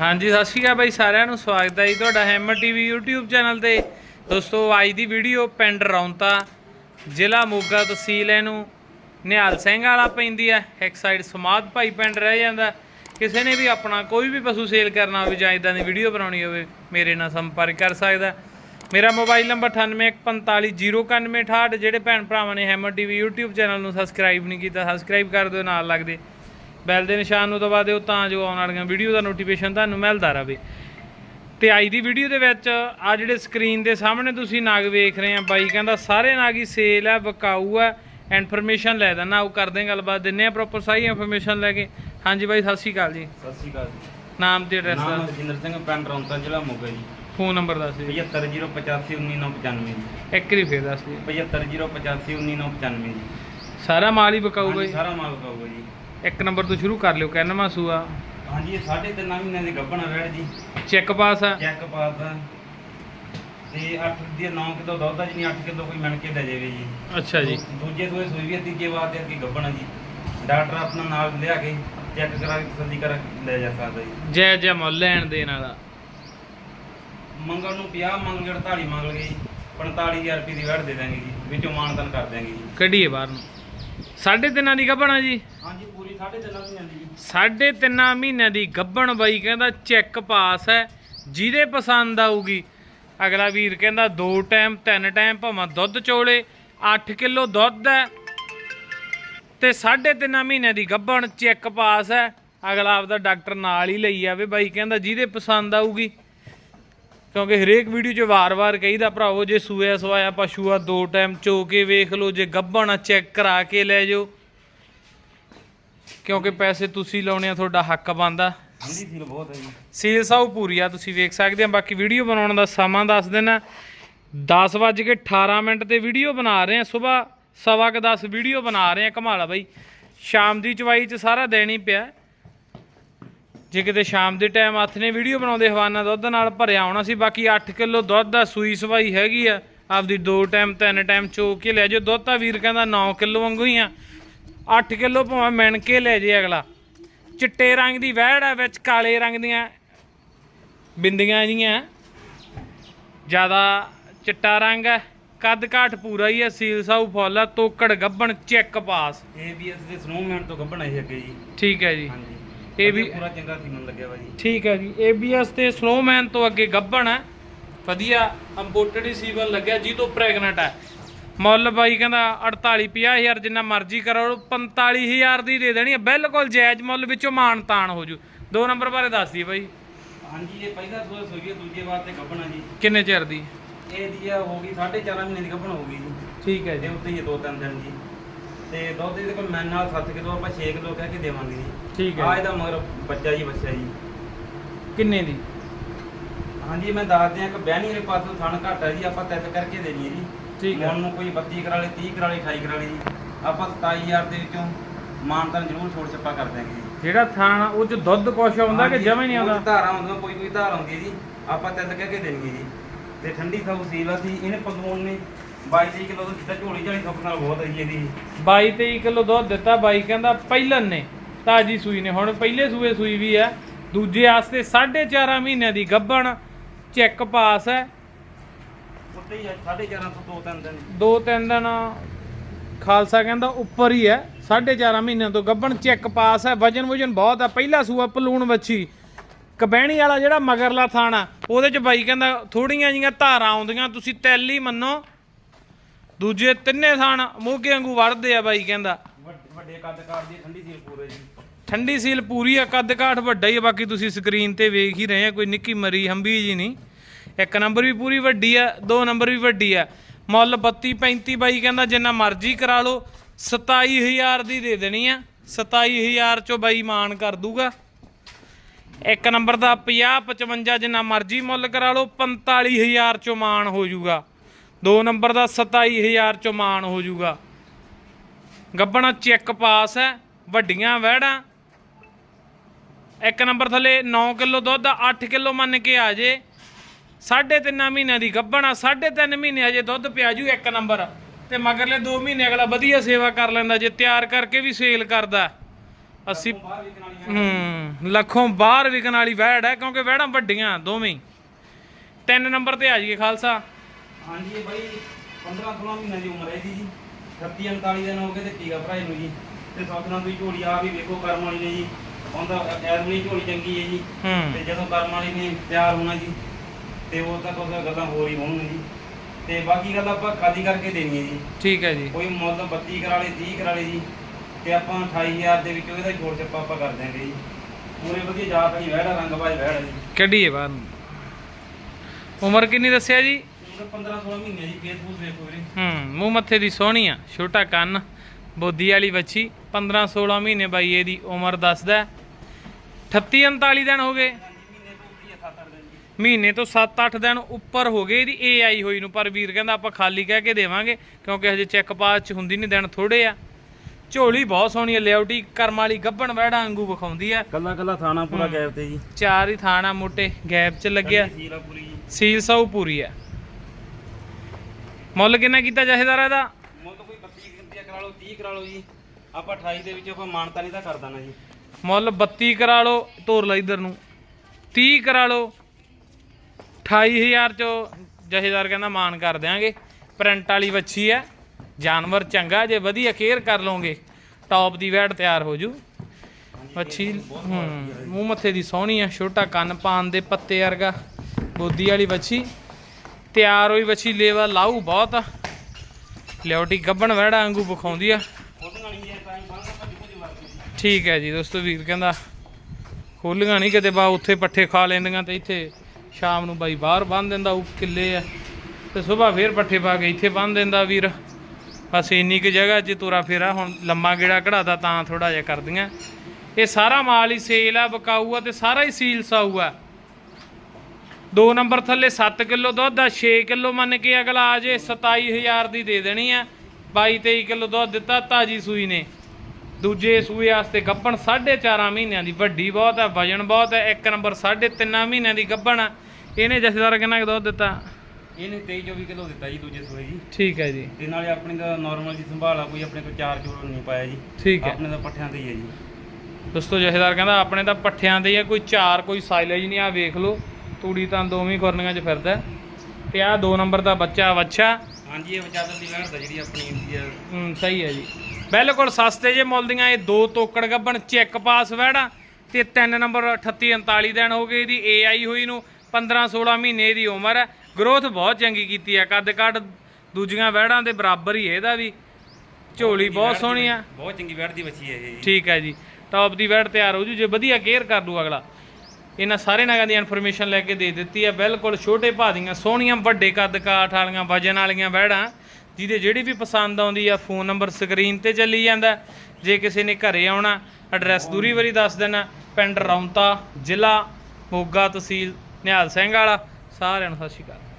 ਹਾਂਜੀ, ਸਤਿ ਸ਼੍ਰੀ ਅਕਾਲ ਬਾਈ ਸਾਰਿਆਂ ਨੂੰ। ਸਵਾਗਤ ਹੈ ਜੀ ਤੁਹਾਡਾ ਹੈਮਰ ਟੀਵੀ YouTube ਚੈਨਲ ਤੇ। ਦੋਸਤੋ, ਅੱਜ ਦੀ ਵੀਡੀਓ ਪਿੰਡ ਰੌਂਤਾ, ਜ਼ਿਲ੍ਹਾ ਮੋਗਾ ਤਹਿਸੀਲ ਇਹਨੂੰ। ਨਿਹਾਲ ਸਿੰਘ ਵਾਲਾ ਪੈਂਦੀ ਹੈ। ਇੱਕ ਸਾਈਡ ਸਮਾਦ ਭਾਈ ਪਿੰਡ ਰਹਿ ਜਾਂਦਾ। ਕਿਸੇ ਨੇ ਵੀ ਆਪਣਾ ਕੋਈ ਵੀ ਪਸ਼ੂ ਸੇਲ ਕਰਨਾ ਹੋਵੇ ਜਾਂ ਇਦਾਂ ਦੀ ਵੀਡੀਓ ਬਣਾਉਣੀ ਹੋਵੇ, ਮੇਰੇ ਨਾਲ ਸੰਪਰਕ ਕਰ ਸਕਦਾ। ਮੇਰਾ ਮੋਬਾਈਲ ਨੰਬਰ 9815409168 ਜਿਹੜੇ ਭੈਣ ਭਰਾਵਾਂ ਨੇ ਹੈਮਰ ਟੀਵੀ YouTube ਚੈਨਲ ਨੂੰ ਸਬਸਕ੍ਰਾਈਬ ਨਹੀਂ ਕੀਤਾ ਸਬਸਕ੍ਰਾਈਬ ਕਰ ਦਿਓ, ਨਾਲ ਲੱਗਦੇ। ਬੈਲ ਦੇ ਨਿਸ਼ਾਨ ਨੂੰ ਦਬਾ ਦਿਓ ਤਾਂ ਜੋ ਆਉਣ ਵਾਲੀਆਂ ਵੀਡੀਓ ਦਾ ਨੋਟੀਫਿਕੇਸ਼ਨ ਤੁਹਾਨੂੰ ਮਿਲਦਾ ਰਹੇ। ਤੇ ਅੱਜ ਦੀ ਵੀਡੀਓ ਦੇ ਵਿੱਚ ਆ ਜਿਹੜੇ ਸਕਰੀਨ ਦੇ ਸਾਹਮਣੇ ਤੁਸੀਂ ਨਾਗ ਵੇਖ ਰਹੇ ਆ ਬਾਈ ਕਹਿੰਦਾ ਸਾਰੇ ਨਾਗ ਹੀ ਸੇਲ ਹੈ ਵਿਕਾਊ ਹੈ ਇਨਫੋਰਮੇਸ਼ਨ ਲੈ ਦੇਣਾ ਉਹ ਕਰਦੇ ਗੱਲਬਾਤ ਦਿੰਨੇ ਆ ਪ੍ਰੋਪਰ ਸਹੀ ਇਨਫੋਰਮੇਸ਼ਨ ਲੈ ਕੇ। ਹਾਂਜੀ ਬਾਈ ਸਤਿ ਸ਼੍ਰੀ ਅਕਾਲ ਜੀ। ਸਤਿ ਸ਼੍ਰੀ ਅਕਾਲ ਜੀ। ਨਾਮ ਤੇ ਐਡਰੈਸ ਨਾਮ ਰਜਿੰਦਰ ਸਿੰਘ ਪਿੰਡ ਰੌਂਤਾ ਜ਼ਿਲ੍ਹਾ ਮੋਗਾ ਜੀ। ਫੋਨ ਨੰਬਰ ਦੱਸ ਦਿਓ। 7508519995 ਜੀ। ਇੱਕ ਵਾਰੀ ਫੇਰ ਦੱਸ ਦਿਓ। 7508519995 ਜੀ। ਸਾਰਾ ਮਾਲ ਹੀ ਵਿਕਾਊ ਹਾਂਜੀ, ਬਾਈ ਸਾਰਾ ਮਾਲ ਪਾਊਗਾ ਜੀ। ਇੱਕ ਨੰਬਰ ਤੋਂ ਸ਼ੁਰੂ ਕਰ ਲਿਓ ਕਹਿਣਾ ਸੂਆ ਹਾਂਜੀ ਇਹ ਸਾਢੇ ਤਿੰਨ ਮਹੀਨਿਆਂ ਦੀ ਗੱਭਣ ਰੜ ਜੀ। ਚੈੱਕ ਪਾਸ ਆ। ਚੈੱਕ ਪਾਸ ਦਾ ਤੇ 8 ਦੀ 9 ਕਿਲੋ ਦੁੱਧ ਆ ਜੀ 8 ਕਿਲੋ ਕੋਈ ਮਿਣ ਕੇ ਦੇ ਜਾਵੇ ਜੀ। ਅੱਛਾ ਜੀ। ਦੂਜੇ ਸੂਏ ਸੂਈ ਵੀ ਆ, ਤੀਜੇ ਵਾਰ ਤੇ ਅੱਗੇ ਗੱਭਣ ਆ ਜੀ। ਡਾਕਟਰ ਆਪਣਾ ਨਾਲ ਲਿਆ ਕੇ ਚੈੱਕ ਕਰਾ ਕੇ ਤਸੱਲੀ ਕਰਾ ਕੇ ਲੈ ਜਾ ਸਕਦਾ ਜੀ। ਜੈ ਜੈ ਮੁੱਲ ਲੈਣ ਦੇਣ ਵਾਲਾ। ਮੰਗਲ ਨੂੰ 50 ਮੰਗ ਲਏ 48 ਮੰਗ ਲਏ ਜੀ 45000 ਰੁਪਏ ਦੀ ਵੜ ਦੇ ਦਾਂਗੇ ਜੀ ਵਿੱਚੋਂ ਮਾਨਤਨ ਕਰ ਦਾਂਗੇ ਜੀ। ਕੱਢੀਏ ਬਾਹਰ ਨੂੰ। ਸਾਢੇ ਤਿੰਨਾਂ ਦੀ ਗੱਭਣਾ ਜੀ? ਹਾਂਜੀ ਪੂਰੀ 3.5 ਮਹੀਨਿਆਂ ਦੀ। ਸਾਢੇ ਤਿੰਨਾਂ ਮਹੀਨਿਆਂ ਦੀ ਗੱਭਣ ਬਾਈ ਕਹਿੰਦਾ ਚੈੱਕ ਪਾਸ ਹੈ ਜਿਹਦੇ ਪਸੰਦ ਆਊਗੀ। ਅਗਲਾ ਵੀਰ ਕਹਿੰਦਾ ਦੋ ਟਾਈਮ ਤਿੰਨ ਟਾਈਮ ਭਾਵੇਂ ਦੁੱਧ ਚੋਲੇ 8 ਕਿਲੋ ਦੁੱਧ ਹੈ। ਤੇ ਸਾਢੇ ਤਿੰਨਾਂ ਮਹੀਨਿਆਂ ਦੀ ਗੱਭਣ ਚੈੱਕ ਪਾਸ ਹੈ। ਅਗਲਾ ਆਪਦਾ ਡਾਕਟਰ ਨਾਲ ਹੀ ਲਈ ਆਵੇ ਬਾਈ ਕਹਿੰਦਾ ਜਿਹਦੇ ਪਸੰਦ ਆਊਗੀ। ਕਿਉਂਕਿ ਹਰੇਕ ਵੀਡੀਓ 'ਚ ਵਾਰ-ਵਾਰ ਕਹੀਦਾ ਭਰਾਵੋ ਜੇ ਸੂਇਆ ਸਵਾਇਆ ਪਸ਼ੂ ਆ ਦੋ ਟਾਈਮ ਚੋ ਕੇ ਵੇਖ ਲਓ ਜੇ ਗੱਭਣ ਆ ਚੈੱਕ ਕਰਾ ਕੇ ਲੈ ਜਾਓ। ਕਿਉਂਕਿ ਪੈਸੇ ਤੁਸੀਂ ਲਾਉਣੇ ਆ ਤੁਹਾਡਾ ਹੱਕ ਬਣਦਾ। ਠੰਡੀ ਸੀਲ ਬਹੁਤ ਹੈ ਜੀ। ਸੀਲ ਸਾਊ ਪੂਰੀ ਆ ਤੁਸੀਂ ਵੇਖ ਸਕਦੇ ਆ। ਬਾਕੀ ਵੀਡੀਓ ਬਣਾਉਣ ਦਾ ਸਮਾਂ ਦੱਸ ਦੇਣਾ। 10:18 ਮਿੰਟ ਤੇ ਵੀਡੀਓ ਬਣਾ ਰਹੇ ਆ ਸਵੇਰ ਸਵਾ ਕੁ 10 ਵੀਡੀਓ ਬਣਾ ਰਹੇ ਆ। ਕਮਾਲਾ ਬਾਈ। ਸ਼ਾਮ ਦੀ ਚਵਾਈ ਚ ਸਾਰਾ ਹੀ ਪਿਆ। ਜੇ ਕਿਤੇ ਸ਼ਾਮ ਦੇ ਟਾਈਮ ਹੱਥ ਨੇ ਵੀਡੀਓ ਬਣਾਉਂਦੇ ਹਵਾਨਾ ਦੁੱਧ ਨਾਲ ਭਰਿਆ ਆਉਣਾ ਸੀ ਬਾਕੀ 8 ਕਿਲੋ ਦੁੱਧ ਦਾ ਸੂਈ ਸਵਾਈ ਹੈਗੀ ਆ। ਆਪਦੀ ਦੋ ਟਾਈਮ ਤਿੰਨ ਟਾਈਮ ਚੋ ਕੇ ਲੈ ਜਾਓ। ਦੁੱਧ ਤਾਂ ਵੀਰ ਕਹਿੰਦਾ 9 ਕਿਲੋ ਵਾਂਗੂ ਹੀ ਆ। 8 ਕਿਲੋ ਭਾਵੇਂ ਮਿਣ ਕੇ ਲੈ ਜੇ ਅਗਲਾ। ਚਿੱਟੇ ਰੰਗ ਦੀ ਵਹਿੜ ਹੈ ਵਿੱਚ ਕਾਲੇ ਰੰਗ ਦੀਆਂ ਬਿੰਦੀਆਂ ਜੀਆਂ। ਜ਼ਿਆਦਾ ਚਿੱਟਾ ਰੰਗ ਹੈ ਕੱਦ ਕਾਠ ਪੂਰਾ ਹੀ ਹੈ ਸੀਲ ਸਾਊ ਫੁੱਲ ਹੈ ਤੋਕੜ ਗੱਬਣ ਚੈੱਕ ਪਾਸ। ABS ਦੇ ਸਨੋਮੈਨ ਤੋਂ ਗੱਭਣ ਆਈ ਅੱਗੇ ਜੀ। ਠੀਕ ਹੈ ਜੀ। ਹਾਂਜੀ। ਇਹ ਵੀ- ਪੂਰਾ ਚੰਗਾ ਸੀਮਨ ਲੱਗਿਆ ਜੀ। ਠੀਕ ਹੈ ਜੀ। ABS ਤੇ ਸਨੋਮੈਨ ਤੋਂ ਅੱਗੇ ਗੱਬਣ ਹੈ। ਵਧੀਆ ਇੰਪੋਰਟਡ ਹੀ ਸੀਵਲ ਲੱਗਿਆ ਜੀ ਤੋਂ ਪ੍ਰੈਗਨੈਂਟ ਹੈ। ਮੁੱਲ ਬਾਈ ਕਹਿੰਦਾ 48 50000 ਜਿੰਨਾ ਮਰਜ਼ੀ ਕਰੋ 45000 ਦੀ ਦੇ ਦੇਣੀ ਹੈ। ਬਿਲਕੁਲ ਜਾਇਜ਼ ਮੁੱਲ ਵਿੱਚੋਂ ਮਾਨ ਤਾਨ ਹੋ ਜੂ। ਦੋ ਨੰਬਰ ਬਾਰੇ ਦੱਸ ਦਈਏ ਬਾਈ। ਹਾਂਜੀ ਇਹ ਪਹਿਲਾ ਸੂਆ ਸੂਈ ਹੈ ਦੂਜੇ ਵਾਰ ਤੇ ਗੱਭਣ ਆ ਜੀ। ਕਿੰਨੇ ਚਿਰ ਦੀ? ਇਹ ਦੀ ਹੋ ਗਈ 4.5 ਮਹੀਨੇ ਦੀ ਗੱਭਣ ਹੋ ਗਈ ਜੀ। ਠੀਕ ਹੈ ਇਹਦੇ ਉੱਤੇ ਹੀ ਆ ਦੋ ਤਿੰਨ ਦਿਨ ਜੀ। ਤੇ ਦੁੱਧ ਇਹਦੇ ਕੋਲ ਮੈਂ ਨਾਲ 7 ਕਿਲੋ ਆਪਾਂ 6 ਕਿਲੋ ਕਹਿ ਕੇ ਦੇਵਾਂਗੇ ਜੀ। ਠੀਕ ਆ ਹੈ ਇਹਦਾ ਮਗਰ ਬੱਚਾ ਜੀ ਬੱਚਾ ਜੀ। ਕਿੰਨੇ ਦੀ? ਹਾਂਜੀ ਮੈਂ ਦੱਸ ਦਿਆਂ ਕਿ ਬਹਿਣੀ ਦੇ ਪਾਸੋਂ ਥਣ ਘੱਟ ਹੈ ਜੀ ਆਪਾਂ ਤਿੱਤ ਕਰਕੇ ਦੇਣੀ ਹੈ ਜੀ। ਠੀਕ ਹੈ। ਹੁਣ ਨੂੰ ਕੋਈ 32 ਕਰਾ ਲੇ 30 ਕਰਾ ਲੇ 28 ਕਰਾ ਲੇ ਜੀ। ਆਪਾਂ 27000 ਦੇ ਵਿੱਚੋਂ ਮਾਨਤਨ ਜ਼ਰੂਰ ਛੋੜ ਛੱਪਾ ਕਰ ਦਿਆਂਗੇ ਜੀ। ਜਿਹੜਾ ਥਾਣ ਉਹ ਚ ਦੁੱਧ ਕੁਛ ਆਉਂਦਾ ਕਿ ਹਾਂਜੀ, ਜਮੇ ਨਹੀਂ ਆਉਂਦਾ? ਧਾਰਾਂ ਆਉਂਦੀਆਂ ਕੋਈ ਕੋਈ ਧਾਰ ਆਉਂਦੀ ਹੈ ਜੀ। ਆਪਾਂ ਤਿੱਤ ਕਹਿ ਕੇ ਦੇਣੀ ਹੈ ਜੀ। ਤੇ ਠੰਡੀ ਖਾਉ ਸੀਲ ਆ ਸੀ ਇਹਨੇ ਪਲੂਨ ਨੇ 22 ਕਿਲੋ ਦਾ ਦਿੱਤਾ ਝੋਲੀ ਝਾਲੀ ਸੁੱਕ ਨਾਲ ਬਹੁਤ ਹੈ ਜੀ ਇਹਦੀ। 22 23 ਕਿਲੋ ਦੁੱਧ ਦਿੱਤਾ ਬਾਈ ਕਹਿੰਦਾ ਪਹਿਲਨ ਨੇ ਤਾਜੀ ਸੂਈ ਨੇ। ਹੁਣ ਪਹਿਲੇ ਸੂਏ ਸੂਈ ਵੀ ਹੈ ਦੂਜੇ ਆਸਤੇ 4.5 ਮਹੀਨਿਆਂ ਦੀ ਗੱਭਣ ਚੈੱਕ ਪਾਸ ਹੈ। ਉੱਤੇ ਹੀ 4.5 ਤੋਂ ਦੋ ਤਿੰਨ ਦਿਨ। ਖਾਲਸਾ ਕਹਿੰਦਾ ਉੱਪਰ ਹੀ ਹੈ 4.5 ਮਹੀਨਿਆਂ ਤੋਂ ਗੱਭਣ ਚੈੱਕ ਪਾਸ ਹੈ। ਵਜਨ ਵਜਨ ਬਹੁਤ ਹੈ ਪਹਿਲਾ ਸੂਆ ਪਲੂਣ ਵੱਛੀ। ਕਬੈਣੀ ਵਾਲਾ ਜਿਹੜਾ ਮਗਰਲਾ ਥਾਣਾ ਉਹਦੇ ਚ ਬਾਈ ਕਹਿੰਦਾ ਥੋੜੀਆਂ ਜੀਆਂ ਧਾਰਾਂ ਆਉਂਦੀਆਂ ਤੁਸੀਂ ਤੈਲ ਮੰਨੋ। ਦੂਜੇ ਤਿੰਨੇ ਥਾਣ ਮੋਗੇ ਵਾਂਗੂ ਵੜਦੇ ਆ ਬਾਈ ਕਹਿੰਦਾ। ਵੱਡ- ਕੱਦ ਕਾਰ ਦੀ ਠੰਡੀ ਸੀਲ ਪੂਰੇ ਜੀ। ਠੰਡੀ ਸੀਲ ਪੂਰੀ ਆ ਕੱਦ ਕਾਠ ਵੱਡਾ ਹੀ ਆ ਬਾਕੀ ਤੁਸੀਂ ਸਕਰੀਨ ਤੇ ਵੇਖ ਹੀ ਰਹੇ ਆ ਕੋਈ ਨਿੱਕੀ ਮਰੀ ਹੰਬੀ ਜੀ ਨਹੀਂ। ਇੱਕ ਨੰਬਰ ਵੀ ਪੂਰੀ ਵੱਡੀ ਆ ਦੋ ਨੰਬਰ ਵੀ ਵੱਡੀ ਆ। ਮੁੱਲ 32 35 ਬਾਈ ਕਹਿੰਦਾ ਜਿੰਨਾ ਮਰਜ਼ੀ ਕਰਾ ਲਓ 27000 ਦੀ ਦੇ ਦੇਣੀ ਆ 27000 ਚੋਂ ਬਾਈ ਮਾਨ ਕਰ ਦੂਗਾ। ਇੱਕ ਨੰਬਰ ਦਾ 50 55 ਜਿੰਨਾ ਮਰਜ਼ੀ ਮੁੱਲ ਕਰਾ ਲਓ 45000 ਚੋਂ ਮਾਨ ਹੋ ਜਾਊਗਾ ਦੋ ਨੰਬਰ ਦਾ 27000 ਚੋਂ ਮਾਨ ਹੋ ਜਾਊਗਾ। ਗੱਬਣਾ ਚੈੱਕ ਪਾਸ ਹੈ, ਵੱਡੀਆਂ ਵਹਿੜਾਂ। ਇੱਕ ਨੰਬਰ ਥੱਲੇ 9 ਕਿਲੋ ਦੁੱਧ 8 ਕਿਲੋ ਮੰਨ ਕੇ ਆ ਜੇ। ਸਾਢੇ ਤਿੰਨਾਂ ਮਹੀਨਿਆਂ ਦੀ ਗੱਭਣ ਆ ਸਾਢੇ ਤਿੰਨ ਮਹੀਨੇ ਅਜੇ ਦੁੱਧ ਪਿਆ ਜੂ ਇੱਕ ਨੰਬਰ। ਤੇ ਮਗਰਲੇ 2 ਮਹੀਨੇ ਅਗਲਾ ਵਧੀਆ ਸੇਵਾ ਕਰ ਲੈਂਦਾ, ਜੇ ਤਿਆਰ ਕਰਕੇ ਵੀ ਸੇਲ ਕਰਦਾ। 80 ਬਾਹਰ ਹੂੰ, ਲੱਖੋਂ ਬਾਹਰ ਵਿਕਣ ਵਾਲੀ ਵੈੜ ਹੈ, ਕਿਉਂਕਿ ਵਹਿੜਾਂ ਵੱਡੀਆਂ, ਦੋਵੇਂ ਤਿੰਨ ਨੰਬਰ ਤੇ ਆ ਜਾਈਏ ਖਾਲਸਾ। ਹਾਂਜੀ ਇਹ ਬਾਈ 15 16 ਮਹੀਨਿਆਂ ਦੀ ਉਮਰ ਹੈ ਇਹਦੀ ਜੀ। 38 39 ਦਿਨ ਹੋ ਗਏ ਤੇ ਟੀਕਾ ਭਰਾਏ ਨੂੰ ਜੀ। ਤੇ ਸੌਖਣਾ ਦੀ ਝੋਲੀ ਆ ਵੀ ਵੇਖੋ ਕਰਮ ਵਾਲੀ ਨੇ ਜੀ। ਉਹਦਾ ਐਰਮਨੀ ਝੋਲੀ ਚੰਗੀ ਹੈ ਜੀ। ਤੇ ਜਦੋਂ ਕਰਮ ਵਾਲੀ ਨੇ ਤਿਆਰ ਹੋਣਾ ਜੀ ਤੇ ਉਹ ਤੱਕ ਉਹਦਾ ਗੱਲਾਂ ਹੋਰ ਹੀ ਹੋਣਗੀਆਂ ਜੀ। ਤੇ ਬਾਕੀ ਗੱਲ ਆਪਾਂ ਖਾਲੀ ਕਰਕੇ ਦੇਣੀ ਹੈ ਜੀ। ਠੀਕ ਹੈ ਜੀ। ਕੋਈ ਮੁੱਲ 32 ਕਰਾ ਲਈ 30 ਕਰਾ ਲਈ ਜੀ। ਤੇ ਆਪਾਂ 28000 ਦੇ ਵਿੱਚੋਂ ਇਹਦਾ ਛੋੜ ਚੱਪਾ ਆਪਾਂ ਕਰ ਦਿਆਂਗੇ ਜੀ। ਪੂਰੇ ਵਧੀਆ ਜਾਤ ਵਾਲੀ ਵਹਿੜਾ ਰੰਗ ਬਾਜ ਵਹਿੜਾ ਜੀ। ਕੱਢੀਏ ਬਾਹਰ ਨੂੰ। ਉਮਰ ਕਿੰਨੀ ਦੱਸਿਆ ਜੀ? 15 16 ਮਹੀਨੇ ਜੀ ਫੇਸਬੁੱਕ ਵੇਖੋ ਵੀਰੇ। ਹੂੰ ਮੂੰਹ ਮੱਥੇ ਦੀ ਸੋਹਣੀ ਆ ਛੋਟਾ ਕੰਨ ਬੋਦੀ ਵਾਲੀ ਬੱਚੀ 15 16 ਮਹੀਨੇ ਬਾਈ ਇਹਦੀ ਉਮਰ ਦੱਸਦਾ 38 39 ਦਿਨ ਹੋ ਗਏ। ਮਹੀਨੇ ਤੋਂ ਉੱਪਰ ਹੀ ਆ 7-8 ਦਿਨ ਜੀ ਮਹੀਨੇ ਤੋਂ 7-8 ਦਿਨ ਉੱਪਰ ਹੋ ਗਏ ਇਹਦੀ ਏ ਆਈ ਹੋਈ ਨੂੰ ਪਰ ਵੀਰ ਕਹਿੰਦਾ ਆਪਾਂ ਖਾਲੀ ਕਹਿ ਕੇ ਦੇਵਾਂਗੇ ਕਿਉਂਕਿ ਹਜੇ ਚੈੱਕ ਪਾਸ ਚ ਹੁੰਦੀ ਨਹੀਂ ਦਿਨ ਥੋੜੇ ਆ। ਝੋਲੀ ਬਹੁਤ ਸੋਹਣੀ ਹੈ ਲਿਆਉਟੀ ਕਰਮ ਵਾਲੀ ਗੱਭਣ ਵਹਿੜਾ ਵਾਂਗੂ ਵਿਖਾਉਂਦੀ ਆ। ਕੱਲਾ ਕੱਲਾ ਥਾਣਾ ਪੂਰਾ ਗੈਪ ਤੇ ਜੀ। ਚਾਰ ਹੀ ਥਾਣਾ ਮੋਟੇ ਗੈਪ ਚ ਲੱਗਿਆ। ਸੀਲ ਸਾਊ ਪੂਰੀ ਆ। ਮੁੱਲ ਕਿੰਨਾ ਕੀਤਾ ਜਹੇਦਾਰ ਇਹਦਾ ਮੁੱਲ ਕੋਈ 32 ਗਿਣਤੀ ਕਰਾ ਲਓ 30 ਕਰਾ ਲਓ ਜੀ। ਆਪਾਂ 28 ਦੇ ਵਿੱਚ ਆਪਾਂ ਮਾਨਤਾ ਨਹੀਂ ਤਾਂ ਕਰ ਦਾਣਾ ਜੀ। ਮੁੱਲ 32 ਕਰਾ ਲਓ ਤੋਰ ਲਾ ਇਧਰ ਨੂੰ। 30 ਕਰਾ ਲਓ। 28000 ਚੋਂ ਜਹੇਦਾਰ ਕਹਿੰਦਾ ਮਾਨ ਕਰ ਦਿਆਂਗੇ। ਪ੍ਰਿੰਟ ਵਾਲੀ ਵੱਛੀ ਹੈ। ਜਾਨਵਰ ਚੰਗਾ ਜੇ ਵਧੀਆ ਕੇਅਰ ਕਰ ਲਓਗੇ ਟੌਪ ਦੀ ਵੈੜ ਤਿਆਰ ਹੋ ਜੂ। ਵੱਛੀ ਮੂੰਹ ਮੱਥੇ ਦੀ ਸੋਹਣੀ ਆ ਛੋਟਾ ਕੰਨ ਪਾਨ ਦੇ ਪੱਤੇ ਵਰਗਾ ਗੋਦੀ ਵਾਲੀ ਵੱਛੀ। ਤਿਆਰ ਹੋਈ ਵੱਛੀ, ਲੇਵਾ ਲਾਊ ਬਹੁਤ ਆ। ਲਿਓਟੀ ਗੱਬਣ ਵੈੜਾ ਵਾਂਗੂ ਵਿਖਾਉਂਦੀ ਆ। ਠੀਕ ਹੈ ਜੀ ਦੋਸਤੋ, ਵੀਰ ਕਹਿੰਦਾ ਖੋਲੀਆਂ ਨਹੀਂ ਕਿਤੇ, ਬਾ ਉੱਥੇ ਪੱਠੇ ਖਾ ਲੈਂਦੀਆਂ ਤੇ ਇੱਥੇ ਸ਼ਾਮ ਨੂੰ ਬਾਈ ਬਾਹਰ ਬੰਨ ਦਿੰਦਾ, ਉਹ ਕਿੱਲੇ ਆ। ਤੇ ਸਵੇਰ ਫੇਰ ਪੱਠੇ ਪਾ ਕੇ ਇੱਥੇ ਬੰਨ ਦਿੰਦਾ ਵੀਰ। ਬਸ ਇੰਨੀ ਕੁ ਜਗ੍ਹਾ 'ਚ ਤੁਰਾ ਫੇਰਾ ਹੁਣ ਲੰਮਾ ਗੇੜਾ ਕਢਾਦਾ ਤਾਂ ਥੋੜਾ ਜਿਹਾ ਕਰਦੀਆਂ। ਇਹ ਸਾਰਾ ਮਾਲ ਹੀ ਸੇਲ ਆ ਬਕਾਊ ਆ ਤੇ ਸਾਰਾ ਹੀ ਸੀਲ ਸਾਊ ਆ। 2 ਨੰਬਰ ਥੱਲੇ 7 ਕਿਲੋ ਦੁੱਧ ਆ 6 ਕਿਲੋ ਮੰਨ ਕੇ ਅਗਲਾ ਆ ਜੇ 27000 ਦੀ ਦੇ ਦੇਣੀ ਆ। 22 23 ਕਿਲੋ ਦੁੱਧ ਦਿੱਤਾ ਤਾਜੀ ਸੂਈ ਨੇ। ਦੂਜੇ ਸੂਏ ਵਾਸਤੇ ਗੱਭਣ 4.5 ਮਹੀਨਿਆਂ ਦੀ ਵੱਡੀ ਬਹੁਤ ਹੈ ਵਜਨ ਬਹੁਤ ਹੈ ਇੱਕ ਨੰਬਰ 3.5 ਮਹੀਨਿਆਂ ਦੀ ਗੱਭਣ ਆ। ਇਹਨੇ ਜਥੇਦਾਰ ਕਿੰਨਾ ਕੁ ਦੁੱਧ ਦਿੱਤਾ? ਇਹਨੇ 23 24 ਕਿਲੋ ਦਿੱਤਾ ਜੀ ਦੂਜੇ ਸੂਏ ਜੀ। ਠੀਕ ਹੈ ਜੀ। ਤੇ ਨਾਲੇ ਆਪਣੀ ਦਾ ਨਾਰਮਲ ਜੀ ਸੰਭਾਲਾ ਕੋਈ ਆਪਣੇ ਕੋਲ ਚਾਰ ਚੋਰ ਨਹੀਂ ਪਾਇਆ ਜੀ। ਠੀਕ ਹੈ ਆਪਣੇ ਦਾ ਪੱਠਿਆਂ ਤੇ ਹੀ ਹੈ ਜੀ। ਦੋਸਤੋ ਜਥੇਦਾਰ ਕਹਿੰਦਾ ਆਪਣੇ ਤਾਂ ਪੱਠਿਆਂ ਦੇ ਹੀ ਆ ਕੋਈ ਚਾਰ ਕੋਈ ਸਾਈਲੇਜ ਨਹੀਂ ਆ ਵੇਖ ਲਓ। ਤੂੜੀ ਤਾਂ ਦੋਵੇਂ ਖੁਰਨੀਆਂ 'ਚ ਫਿਰਦਾ। ਤੇ ਆ ਦੋ ਨੰਬਰ ਦਾ ਬੱਚਾ ਵੱਛਾ। ਹਾਂਜੀ ਇਹ ਵਿਚਾਦਰ ਦੀ ਵਹਿੜ ਦਾ ਜਿਹੜੀ ਆਪਣੀ ਹੁੰਦੀ ਆ। ਹੂੰ ਸਹੀ ਹੈ ਜੀ। ਬਿਲਕੁਲ ਸਸਤੇ ਜੇ ਮੁੱਲ ਦੀਆਂ ਇਹ ਦੋ ਤੋਕੜ ਗੱਬਣ ਚੈੱਕ ਪਾਸ ਵਹਿੜਾ ਤੇ ਤਿੰਨ ਨੰਬਰ 38 39 ਦਿਨ ਹੋ ਗਏ ਇਹਦੀ ਏਆਈ ਹੋਈ ਨੂੰ। 15 16 ਮਹੀਨੇ ਦੀ ਉਮਰ ਹੈ। ਗਰੋਥ ਬਹੁਤ ਚੰਗੀ ਕੀਤੀ ਹੈ। ਕੱਦ ਕੱਦ ਦੂਜੀਆਂ ਵਹਿੜਾਂ ਦੇ ਬਰਾਬਰ ਹੀ ਇਹਦਾ ਵੀ। ਝੋਲੀ ਬਹੁਤ ਸੋਹਣੀ ਆ। ਬਹੁਤ ਚੰਗੀ ਵਹਿੜ ਦੀ ਬੱਚੀ ਹੈ ਇਹ ਠੀਕ ਹੈ ਜੀ। ਟੌਪ ਦੀ ਵੈਟ ਤਿਆਰ ਹੋ ਜੂ। ਜੇ ਵਧੀਆ ਕੇਅਰ ਕਰ ਲੂ ਅਗਲਾ। ਇਹਨਾਂ ਸਾਰੇ ਨਗਾਂ ਦੀ ਇਨਫੋਰਮੇਸ਼ਨ ਲੈ ਕੇ ਦੇ ਦਿੱਤੀ ਹੈ। ਬਿਲਕੁਲ ਛੋਟੇ ਭਾਅ ਦੀਆਂ, ਸੋਹਣੀਆਂ ਵੱਡੇ ਕੱਦ ਕਾਠ ਵਾਲੀਆਂ, ਵਜਨ ਵਾਲੀਆਂ ਵੈੜਾਂ ਜਿਹਦੇ ਜਿਹੜੀ ਵੀ ਪਸੰਦ ਆਉਂਦੀ ਆ ਫੋਨ ਨੰਬਰ ਸਕਰੀਨ ਤੇ ਚੱਲੀ ਜਾਂਦਾ। ਜੇ ਕਿਸੇ ਨੇ ਘਰੇ ਆਉਣਾ ਐਡਰੈਸ ਦੂਰੀ ਵਾਰੀ ਦੱਸ ਦੇਣਾ। ਪਿੰਡ ਰੌਂਤਾ ਜ਼ਿਲ੍ਹਾ ਮੋਗਾ ਤਹਿਸੀਲ ਨਿਹਾਲ ਸਿੰਘ ਵਾਲਾ। ਸਾਰਿਆਂ ਨੂੰ ਸਤਿ ਸ਼੍ਰੀ ਅਕਾਲ।